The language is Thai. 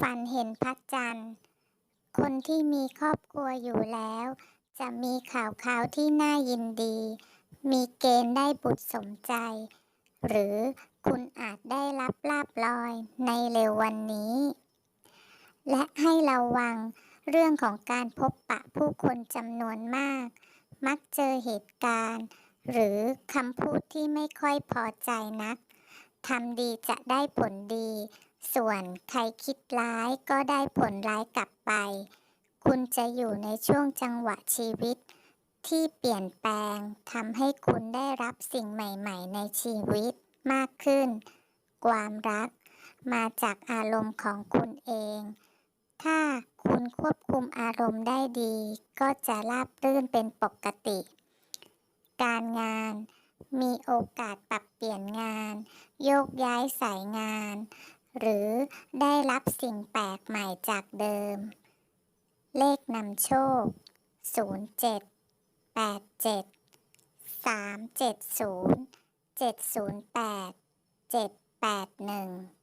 ฝันเห็นพระจันทร์ คนที่มีครอบครัวอยู่แล้ว จะมีข่าวข่าวที่น่ายินดี มีเกณฑ์ได้บุตรสมใจ หรือคุณอาจได้รับลาบลอยในเร็ววันนี้ และให้ระวังเรื่องของการพบปะผู้คนจำนวนมาก มักเจอเหตุการณ์ หรือคำพูดที่ไม่ค่อยพอใจนักทำดีจะได้ผลดี ส่วนใครคิดร้ายก็ได้ผลร้ายกลับไป คุณจะอยู่ในช่วงจังหวะชีวิต ที่เปลี่ยนแปลงทำให้คุณได้รับสิ่งใหม่ ๆ ในชีวิตมากขึ้น ความรัก มาจากอารมณ์ของคุณเอง ถ้าคุณควบคุมอารมณ์ได้ดี ก็จะราบรื่นเป็นปกติ การงานมีโอกาสปรับเปลี่ยนงาน โยกย้ายสายงาน หรือได้รับสิ่งแปลกใหม่จากเดิม เลขนำโชค 07 87 370 708 781